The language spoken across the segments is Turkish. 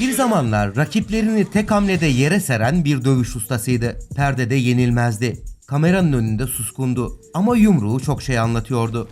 Bir zamanlar rakiplerini tek hamlede yere seren bir dövüş ustasıydı. Perdede yenilmezdi. Kameranın önünde suskundu ama yumruğu çok şey anlatıyordu.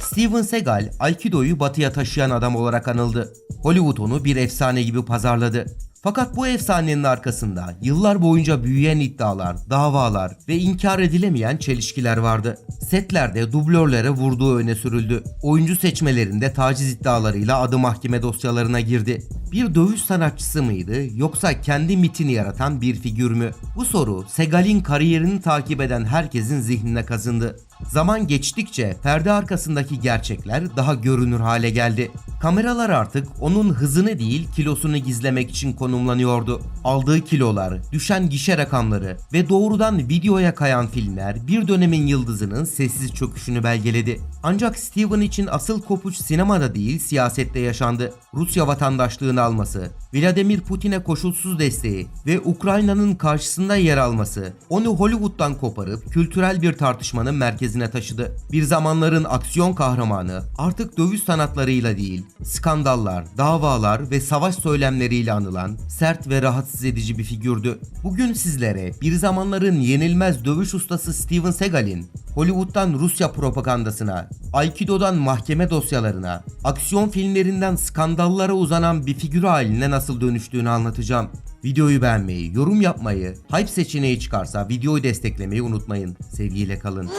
Steven Seagal, Aikido'yu batıya taşıyan adam olarak anıldı. Hollywood onu bir efsane gibi pazarladı. Fakat bu efsanenin arkasında yıllar boyunca büyüyen iddialar, davalar ve inkar edilemeyen çelişkiler vardı. Setlerde dublörlere vurduğu öne sürüldü. Oyuncu seçmelerinde taciz iddialarıyla adı mahkeme dosyalarına girdi. Bir dövüş sanatçısı mıydı yoksa kendi mitini yaratan bir figür mü? Bu soru Segal'in kariyerini takip eden herkesin zihnine kazındı. Zaman geçtikçe perde arkasındaki gerçekler daha görünür hale geldi. Kameralar artık onun hızını değil kilosunu gizlemek için konumlanıyordu. Aldığı kilolar, düşen gişe rakamları ve doğrudan videoya kayan filmler bir dönemin yıldızının sessiz çöküşünü belgeledi. Ancak Steven için asıl kopuş sinemada değil siyasette yaşandı. Rusya vatandaşlığını alması, Vladimir Putin'e koşulsuz desteği ve Ukrayna'nın karşısında yer alması onu Hollywood'dan koparıp kültürel bir tartışmanın merkezine taşıdı. Bir zamanların aksiyon kahramanı artık dövüş sanatlarıyla değil, skandallar, davalar ve savaş söylemleriyle anılan sert ve rahatsız edici bir figürdü. Bugün sizlere bir zamanların yenilmez dövüş ustası Steven Seagal'in Hollywood'dan Rusya propagandasına, Aikido'dan mahkeme dosyalarına, aksiyon filmlerinden skandallara uzanan bir figür haline nasıl dönüştüğünü anlatacağım. Videoyu beğenmeyi, yorum yapmayı, hype seçeneği çıkarsa videoyu desteklemeyi unutmayın. Sevgiyle kalın.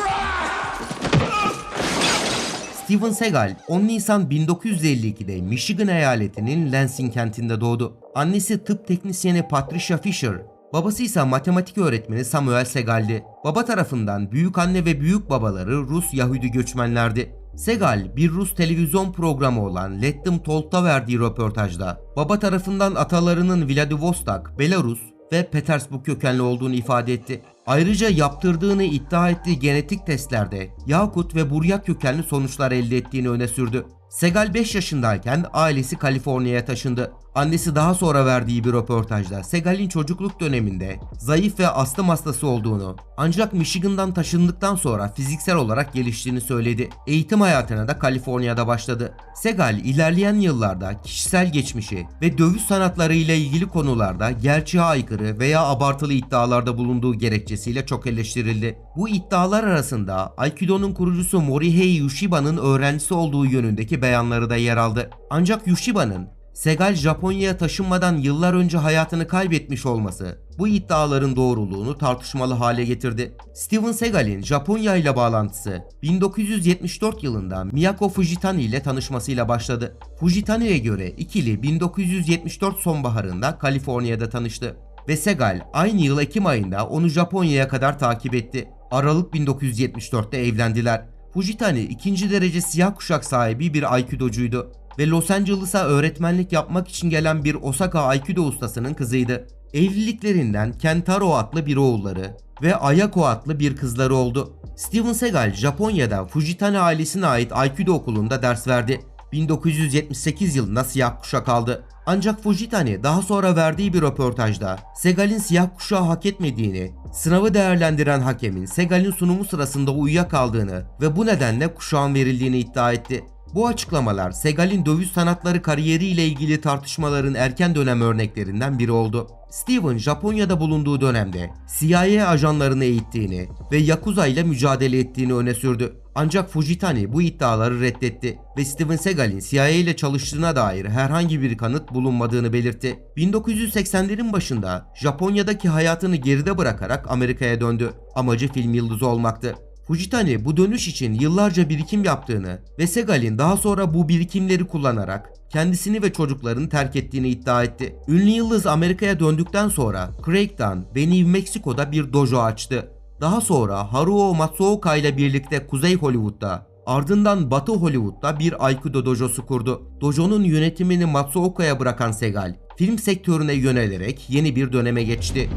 Steven Seagal 10 Nisan 1952'de Michigan eyaletinin Lansing kentinde doğdu. Annesi tıp teknisyeni Patricia Fisher, babası ise matematik öğretmeni Samuel Segal'di. Baba tarafından büyük anne ve büyük babaları Rus Yahudi göçmenlerdi. Segal bir Rus televizyon programı olan Let Them Talk'ta verdiği röportajda baba tarafından atalarının Vladivostok, Belarus ve Petersburg kökenli olduğunu ifade etti. Ayrıca yaptırdığını iddia ettiği genetik testlerde Yakut ve Buryak kökenli sonuçlar elde ettiğini öne sürdü. Segal 5 yaşındayken ailesi Kaliforniya'ya taşındı. Annesi daha sonra verdiği bir röportajda Segal'in çocukluk döneminde zayıf ve astım hastası olduğunu ancak Michigan'dan taşındıktan sonra fiziksel olarak geliştiğini söyledi. Eğitim hayatına da Kaliforniya'da başladı. Segal ilerleyen yıllarda kişisel geçmişi ve dövüş sanatları ile ilgili konularda gerçeğe aykırı veya abartılı iddialarda bulunduğu gerekçesiyle çok eleştirildi. Bu iddialar arasında Aikido'nun kurucusu Morihei Yushiba'nın öğrencisi olduğu yönündeki beyanları da yer aldı. Ancak Yushiba'nın Segal Japonya'ya taşınmadan yıllar önce hayatını kaybetmiş olması bu iddiaların doğruluğunu tartışmalı hale getirdi. Steven Seagal'in Japonya ile bağlantısı 1974 yılında Miyako Fujitani ile tanışmasıyla başladı. Fujitani'ye göre ikili 1974 sonbaharında Kaliforniya'da tanıştı ve Segal aynı yıl Ekim ayında onu Japonya'ya kadar takip etti. Aralık 1974'te evlendiler. Fujitani ikinci derece siyah kuşak sahibi bir Aikidocuydu ve Los Angeles'a öğretmenlik yapmak için gelen bir Osaka Aikido ustasının kızıydı. Evliliklerinden Kentaro adlı bir oğulları ve Ayako adlı bir kızları oldu. Steven Seagal Japonya'da Fujitani ailesine ait Aikido okulunda ders verdi. 1978 yılında siyah kuşak aldı. Ancak Fujitani daha sonra verdiği bir röportajda Segal'in siyah kuşağı hak etmediğini, sınavı değerlendiren hakemin Segal'in sunumu sırasında uyuyakaldığını ve bu nedenle kuşağın verildiğini iddia etti. Bu açıklamalar Segal'in dövüş sanatları kariyeriyle ilgili tartışmaların erken dönem örneklerinden biri oldu. Steven Japonya'da bulunduğu dönemde CIA ajanlarını eğittiğini ve Yakuza ile mücadele ettiğini öne sürdü. Ancak Fujitani bu iddiaları reddetti ve Steven Seagal'in CIA ile çalıştığına dair herhangi bir kanıt bulunmadığını belirtti. 1980'lerin başında Japonya'daki hayatını geride bırakarak Amerika'ya döndü. Amacı film yıldızı olmaktı. Fujitani bu dönüş için yıllarca birikim yaptığını ve Segal'in daha sonra bu birikimleri kullanarak kendisini ve çocuklarını terk ettiğini iddia etti. Ünlü yıldız Amerika'ya döndükten sonra Craig'dan ve New Mexico'da bir dojo açtı. Daha sonra Haruo Matsuoka ile birlikte Kuzey Hollywood'da ardından Batı Hollywood'da bir Aikido dojosu kurdu. Dojo'nun yönetimini Matsuoka'ya bırakan Segal, film sektörüne yönelerek yeni bir döneme geçti.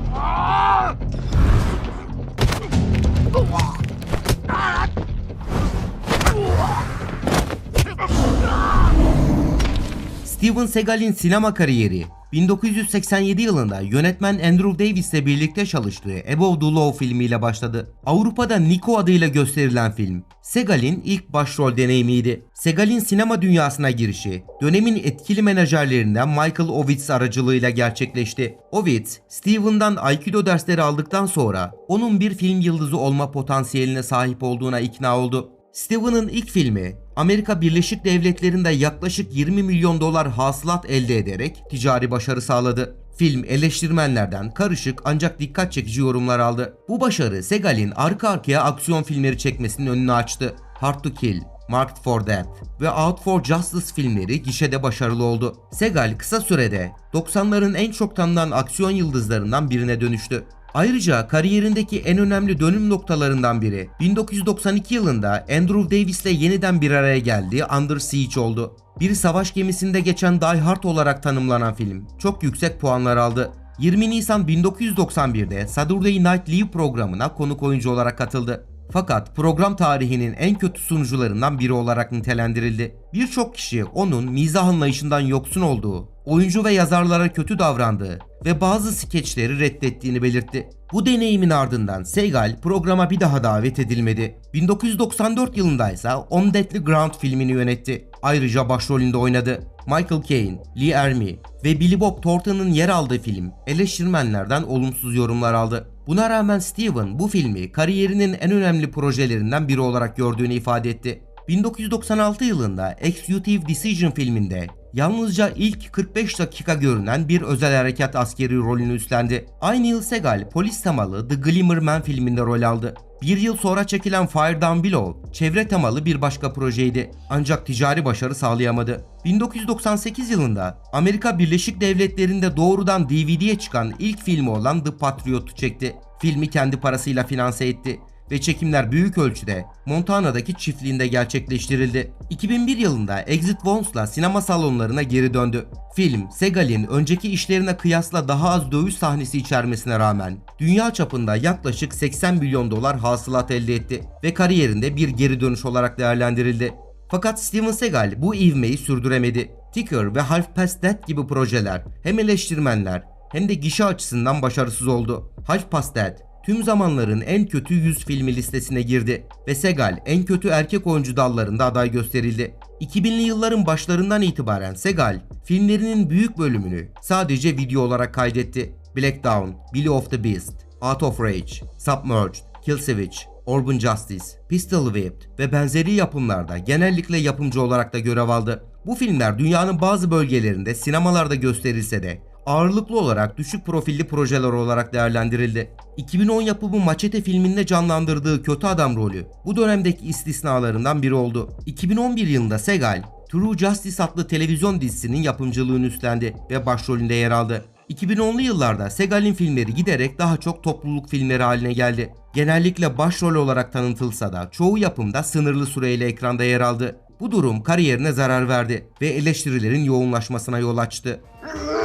Steven Seagal'in sinema kariyeri 1987 yılında yönetmen Andrew Davis ile birlikte çalıştığı Above the Law filmiyle başladı. Avrupa'da Nico adıyla gösterilen film, Segal'in ilk başrol deneyimiydi. Segal'in sinema dünyasına girişi, dönemin etkili menajerlerinden Michael Ovitz aracılığıyla gerçekleşti. Ovitz, Steven'dan Aikido dersleri aldıktan sonra onun bir film yıldızı olma potansiyeline sahip olduğuna ikna oldu. Steven'ın ilk filmi Amerika Birleşik Devletleri'nde yaklaşık 20 milyon dolar hasılat elde ederek ticari başarı sağladı. Film eleştirmenlerden karışık ancak dikkat çekici yorumlar aldı. Bu başarı Segal'in arka arkaya aksiyon filmleri çekmesinin önünü açtı. Hard to Kill, Marked for Death ve Out for Justice filmleri gişede başarılı oldu. Segal kısa sürede 90'ların en çok tanınan aksiyon yıldızlarından birine dönüştü. Ayrıca kariyerindeki en önemli dönüm noktalarından biri 1992 yılında Andrew Davis'le yeniden bir araya geldiği Under Siege oldu. Bir savaş gemisinde geçen Die Hard olarak tanımlanan film çok yüksek puanlar aldı. 20 Nisan 1991'de Saturday Night Live programına konuk oyuncu olarak katıldı. Fakat program tarihinin en kötü sunucularından biri olarak nitelendirildi. Birçok kişi onun mizah anlayışından yoksun olduğu, oyuncu ve yazarlara kötü davrandığı ve bazı skeçleri reddettiğini belirtti. Bu deneyimin ardından Segal programa bir daha davet edilmedi. 1994 yılında ise On Deadly Ground filmini yönetti. Ayrıca başrolünde oynadı. Michael Caine, Lee Ermey ve Billy Bob Thornton'ın yer aldığı film eleştirmenlerden olumsuz yorumlar aldı. Buna rağmen Steven bu filmi kariyerinin en önemli projelerinden biri olarak gördüğünü ifade etti. 1996 yılında Executive Decision filminde yalnızca ilk 45 dakika görünen bir özel harekat askeri rolünü üstlendi. Aynı yıl Segal polis temalı The Glimmer Man filminde rol aldı. Bir yıl sonra çekilen Fire Down Below çevre temalı bir başka projeydi ancak ticari başarı sağlayamadı. 1998 yılında Amerika Birleşik Devletleri'nde doğrudan DVD'ye çıkan ilk filmi olan The Patriot'u çekti. Filmi kendi parasıyla finanse etti ve çekimler büyük ölçüde Montana'daki çiftliğinde gerçekleştirildi. 2001 yılında Exit Wounds'la sinema salonlarına geri döndü. Film, Segal'in önceki işlerine kıyasla daha az dövüş sahnesi içermesine rağmen dünya çapında yaklaşık 80 milyon dolar hasılat elde etti ve kariyerinde bir geri dönüş olarak değerlendirildi. Fakat Steven Seagal bu ivmeyi sürdüremedi. Ticker ve Half Past That gibi projeler hem eleştirmenler hem de gişe açısından başarısız oldu. Half Past That tüm zamanların en kötü 100 filmi listesine girdi ve Segal en kötü erkek oyuncu dallarında aday gösterildi. 2000'li yılların başlarından itibaren Segal filmlerinin büyük bölümünü sadece video olarak kaydetti. Black Dawn, Billy of the Beast, Out of Rage, Submerged, Kill Switch, Urban Justice, Pistol Whipped ve benzeri yapımlarda genellikle yapımcı olarak da görev aldı. Bu filmler dünyanın bazı bölgelerinde sinemalarda gösterilse de ağırlıklı olarak düşük profilli projeler olarak değerlendirildi. 2010 yapımı Machete filminde canlandırdığı kötü adam rolü bu dönemdeki istisnalarından biri oldu. 2011 yılında Segal, True Justice adlı televizyon dizisinin yapımcılığını üstlendi ve başrolünde yer aldı. 2010'lu yıllarda Segal'in filmleri giderek daha çok topluluk filmleri haline geldi. Genellikle başrol olarak tanıtılsa da çoğu yapımda sınırlı süreyle ekranda yer aldı. Bu durum kariyerine zarar verdi ve eleştirilerin yoğunlaşmasına yol açtı.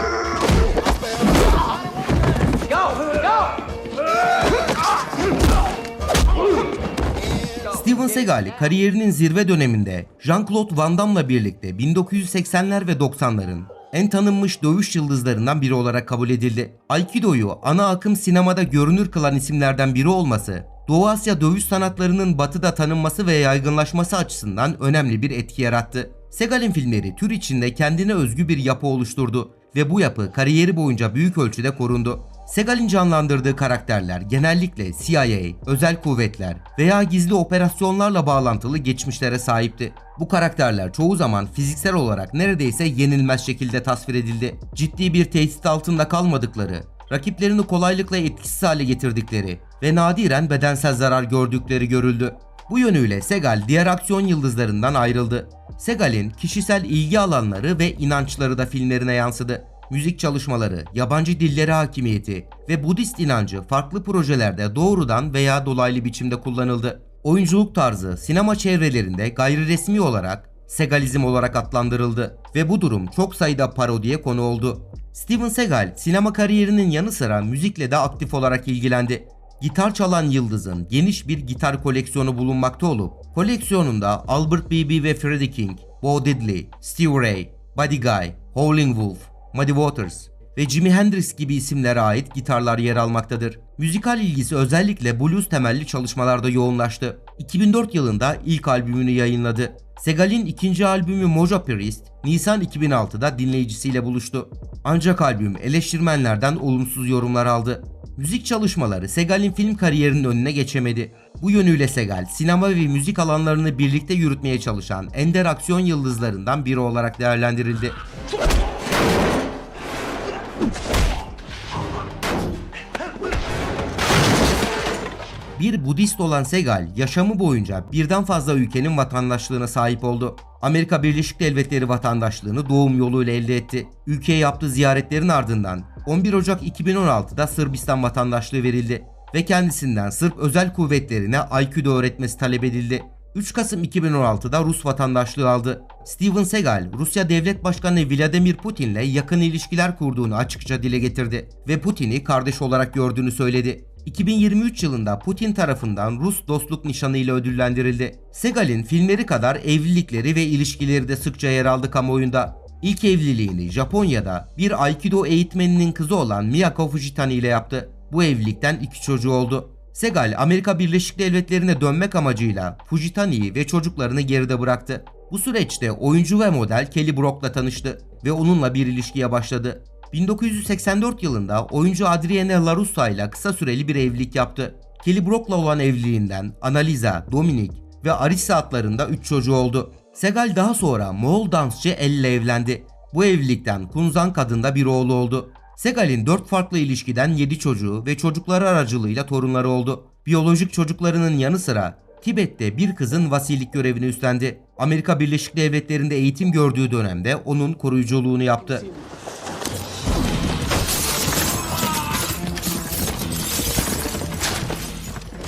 Steven Seagal kariyerinin zirve döneminde Jean-Claude Van Damme'la birlikte 1980'ler ve 90'ların en tanınmış dövüş yıldızlarından biri olarak kabul edildi. Aikido'yu ana akım sinemada görünür kılan isimlerden biri olması, Doğu Asya dövüş sanatlarının batıda tanınması ve yaygınlaşması açısından önemli bir etki yarattı. Segal'in filmleri tür içinde kendine özgü bir yapı oluşturdu ve bu yapı kariyeri boyunca büyük ölçüde korundu. Segal'in canlandırdığı karakterler genellikle CIA, özel kuvvetler veya gizli operasyonlarla bağlantılı geçmişlere sahipti. Bu karakterler çoğu zaman fiziksel olarak neredeyse yenilmez şekilde tasvir edildi. Ciddi bir tehdit altında kalmadıkları, rakiplerini kolaylıkla etkisiz hale getirdikleri ve nadiren bedensel zarar gördükleri görüldü. Bu yönüyle Segal diğer aksiyon yıldızlarından ayrıldı. Segal'in kişisel ilgi alanları ve inançları da filmlerine yansıdı. Müzik çalışmaları, yabancı dillere hakimiyeti ve Budist inancı farklı projelerde doğrudan veya dolaylı biçimde kullanıldı. Oyunculuk tarzı sinema çevrelerinde gayri resmi olarak Segalizm olarak adlandırıldı ve bu durum çok sayıda parodiye konu oldu. Steven Seagal sinema kariyerinin yanı sıra müzikle de aktif olarak ilgilendi. Gitar çalan yıldızın geniş bir gitar koleksiyonu bulunmakta olup koleksiyonunda Albert Beebe ve Freddie King, Bo Diddley, Steve Ray, Buddy Guy, Howling Wolf, Muddy Waters, ve Jimi Hendrix gibi isimlere ait gitarlar yer almaktadır. Müzikal ilgisi özellikle blues temelli çalışmalarda yoğunlaştı. 2004 yılında ilk albümünü yayınladı. Segal'in ikinci albümü Mojo Priest, Nisan 2006'da dinleyicisiyle buluştu. Ancak albüm eleştirmenlerden olumsuz yorumlar aldı. Müzik çalışmaları Segal'in film kariyerinin önüne geçemedi. Bu yönüyle Segal, sinema ve müzik alanlarını birlikte yürütmeye çalışan ender aksiyon yıldızlarından biri olarak değerlendirildi. Bir Budist olan Segal, yaşamı boyunca birden fazla ülkenin vatandaşlığına sahip oldu. Amerika Birleşik Devletleri vatandaşlığını doğum yoluyla elde etti. Ülkeye yaptığı ziyaretlerin ardından 11 Ocak 2016'da Sırbistan vatandaşlığı verildi ve kendisinden Sırp özel kuvvetlerine Aikido öğretmesi talep edildi. 3 Kasım 2016'da Rus vatandaşlığı aldı. Steven Seagal, Rusya Devlet Başkanı Vladimir Putin'le yakın ilişkiler kurduğunu açıkça dile getirdi ve Putin'i kardeş olarak gördüğünü söyledi. 2023 yılında Putin tarafından Rus dostluk nişanı ile ödüllendirildi. Segal'in filmleri kadar evlilikleri ve ilişkileri de sıkça yer aldı kamuoyunda. İlk evliliğini Japonya'da bir Aikido eğitmeninin kızı olan Miyako Fujitani ile yaptı. Bu evlilikten iki çocuğu oldu. Segal, Amerika Birleşik Devletleri'ne dönmek amacıyla Fujitani'yi ve çocuklarını geride bıraktı. Bu süreçte oyuncu ve model Kelly Brock'la tanıştı ve onunla bir ilişkiye başladı. 1984 yılında oyuncu Adrienne LaRussa ile kısa süreli bir evlilik yaptı. Kelly Brock'la olan evliliğinden Annalisa, Dominic ve Arissa adlarında 3 çocuğu oldu. Segal daha sonra Moğol dansçı Elle evlendi. Bu evlilikten Kunzan kadında bir oğlu oldu. Segal'in 4 farklı ilişkiden 7 çocuğu ve çocukları aracılığıyla torunları oldu. Biyolojik çocuklarının yanı sıra Tibet'te bir kızın vasilik görevini üstlendi. Amerika Birleşik Devletleri'nde eğitim gördüğü dönemde onun koruyuculuğunu yaptı.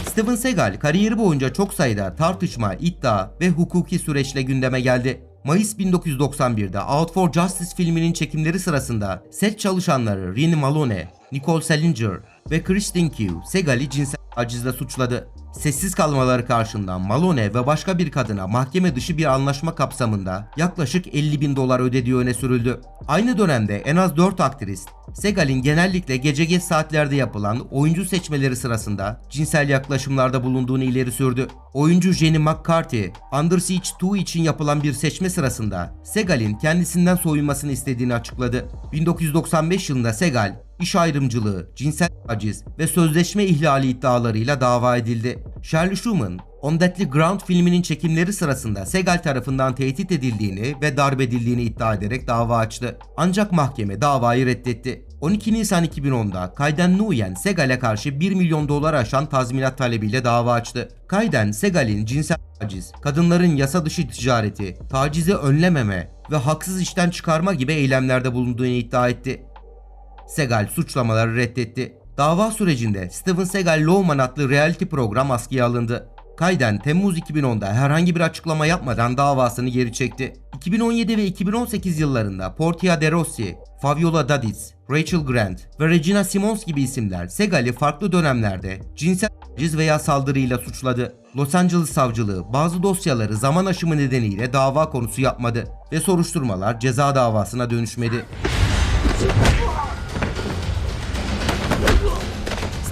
Steven Seagal kariyeri boyunca çok sayıda tartışma, iddia ve hukuki süreçle gündeme geldi. Mayıs 1991'de Out for Justice filminin çekimleri sırasında set çalışanları Rini Malone, Nicole Salinger ve Kristen Q Seagal'i cinsel tacizle suçladı. Sessiz kalmaları karşında Malone ve başka bir kadına mahkeme dışı bir anlaşma kapsamında yaklaşık 50 bin dolar ödediği öne sürüldü. Aynı dönemde en az 4 aktris Segal'in genellikle gece geç saatlerde yapılan oyuncu seçmeleri sırasında cinsel yaklaşımlarda bulunduğunu ileri sürdü. Oyuncu Jenny McCarthy, Under Siege 2 için yapılan bir seçme sırasında Segal'in kendisinden soyunmasını istediğini açıkladı. 1995 yılında Segal, iş ayrımcılığı, cinsel taciz ve sözleşme ihlali iddialarıyla dava edildi. Charlie Schumann, On Deadly Ground filminin çekimleri sırasında Segal tarafından tehdit edildiğini ve darp edildiğini iddia ederek dava açtı. Ancak mahkeme davayı reddetti. 12 Nisan 2010'da Kayden Nguyen Segal'e karşı 1 milyon dolar aşan tazminat talebiyle dava açtı. Kayden, Segal'in cinsel taciz, kadınların yasa dışı ticareti, tacizi önlememe ve haksız işten çıkarma gibi eylemlerde bulunduğunu iddia etti. Segal suçlamaları reddetti. Dava sürecinde Steven Seagal Lawman adlı reality program askıya alındı. Kayden Temmuz 2010'da herhangi bir açıklama yapmadan davasını geri çekti. 2017 ve 2018 yıllarında Portia de Rossi, Fabiola Dadis, Rachel Grant ve Regina Simons gibi isimler Segal'i farklı dönemlerde cinsel taciz veya saldırıyla suçladı. Los Angeles savcılığı bazı dosyaları zaman aşımı nedeniyle dava konusu yapmadı ve soruşturmalar ceza davasına dönüşmedi.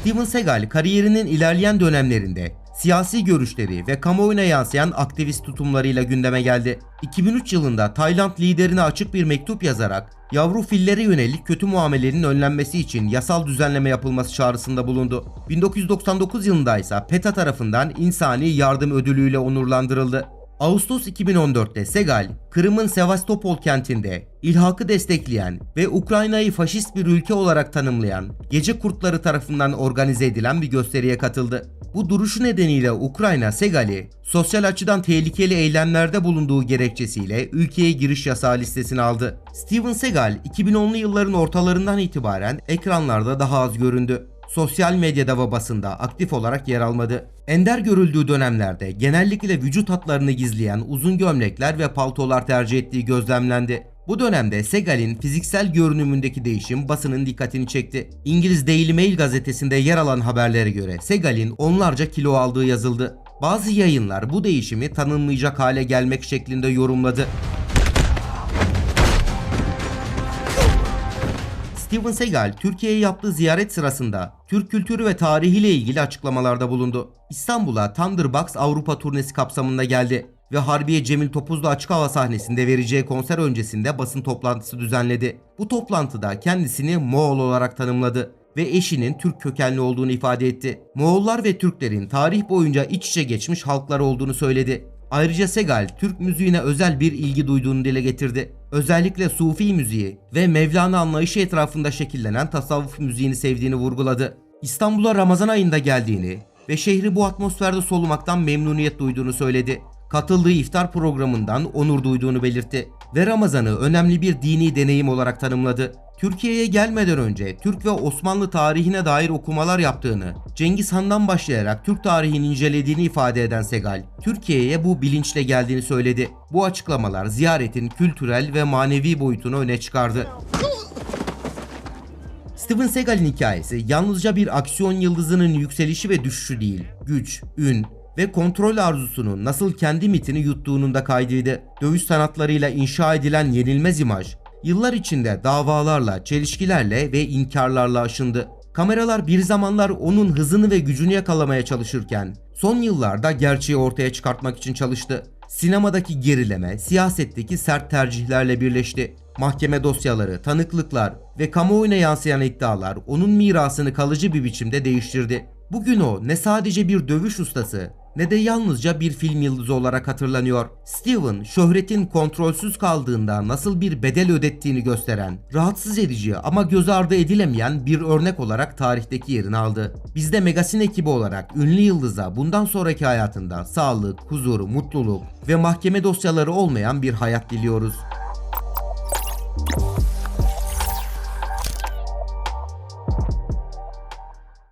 Steven Seagal kariyerinin ilerleyen dönemlerinde siyasi görüşleri ve kamuoyuna yansıyan aktivist tutumlarıyla gündeme geldi. 2003 yılında Tayland liderine açık bir mektup yazarak yavru fillere yönelik kötü muamelenin önlenmesi için yasal düzenleme yapılması çağrısında bulundu. 1999 yılında ise PETA tarafından insani yardım ödülüyle onurlandırıldı. Ağustos 2014'te Segal, Kırım'ın Sevastopol kentinde ilhakı destekleyen ve Ukrayna'yı faşist bir ülke olarak tanımlayan gece kurtları tarafından organize edilen bir gösteriye katıldı. Bu duruşu nedeniyle Ukrayna Segal'i sosyal açıdan tehlikeli eylemlerde bulunduğu gerekçesiyle ülkeye giriş yasağı listesine aldı. Steven Seagal 2010'lu yılların ortalarından itibaren ekranlarda daha az göründü sosyal medyada ve basında aktif olarak yer almadı. Ender görüldüğü dönemlerde genellikle vücut hatlarını gizleyen uzun gömlekler ve paltolar tercih ettiği gözlemlendi. Bu dönemde Segal'in fiziksel görünümündeki değişim basının dikkatini çekti. İngiliz Daily Mail gazetesinde yer alan haberlere göre Segal'in onlarca kilo aldığı yazıldı. Bazı yayınlar bu değişimi tanınmayacak hale gelmek şeklinde yorumladı. Steven Seagal, Türkiye'ye yaptığı ziyaret sırasında Türk kültürü ve tarihiyle ilgili açıklamalarda bulundu. İstanbul'a Thunderbox Avrupa turnesi kapsamında geldi ve Harbiye Cemil Topuzlu açık hava sahnesinde vereceği konser öncesinde basın toplantısı düzenledi. Bu toplantıda kendisini Moğol olarak tanımladı ve eşinin Türk kökenli olduğunu ifade etti. Moğollar ve Türklerin tarih boyunca iç içe geçmiş halklar olduğunu söyledi. Ayrıca Segal, Türk müziğine özel bir ilgi duyduğunu dile getirdi. Özellikle Sufi müziği ve Mevlana anlayışı etrafında şekillenen tasavvuf müziğini sevdiğini vurguladı. İstanbul'a Ramazan ayında geldiğini ve şehri bu atmosferde solumaktan memnuniyet duyduğunu söyledi. Katıldığı iftar programından onur duyduğunu belirtti ve Ramazan'ı önemli bir dini deneyim olarak tanımladı. Türkiye'ye gelmeden önce Türk ve Osmanlı tarihine dair okumalar yaptığını, Cengiz Han'dan başlayarak Türk tarihini incelediğini ifade eden Segal, Türkiye'ye bu bilinçle geldiğini söyledi. Bu açıklamalar ziyaretin kültürel ve manevi boyutunu öne çıkardı. Steven Seagal'in hikayesi yalnızca bir aksiyon yıldızının yükselişi ve düşüşü değil, güç, ün ve kontrol arzusunun nasıl kendi mitini yuttuğunun da kaydıydı. Dövüş sanatlarıyla inşa edilen yenilmez imaj, yıllar içinde davalarla, çelişkilerle ve inkarlarla aşındı. Kameralar bir zamanlar onun hızını ve gücünü yakalamaya çalışırken, son yıllarda gerçeği ortaya çıkartmak için çalıştı. Sinemadaki gerileme, siyasetteki sert tercihlerle birleşti. Mahkeme dosyaları, tanıklıklar ve kamuoyuna yansıyan iddialar onun mirasını kalıcı bir biçimde değiştirdi. Bugün o ne sadece bir dövüş ustası ne de yalnızca bir film yıldızı olarak hatırlanıyor. Steven, şöhretin kontrolsüz kaldığında nasıl bir bedel ödettiğini gösteren, rahatsız edici ama göz ardı edilemeyen bir örnek olarak tarihteki yerini aldı. Biz de Megasin ekibi olarak ünlü yıldıza bundan sonraki hayatında sağlık, huzur, mutluluk ve mahkeme dosyaları olmayan bir hayat diliyoruz.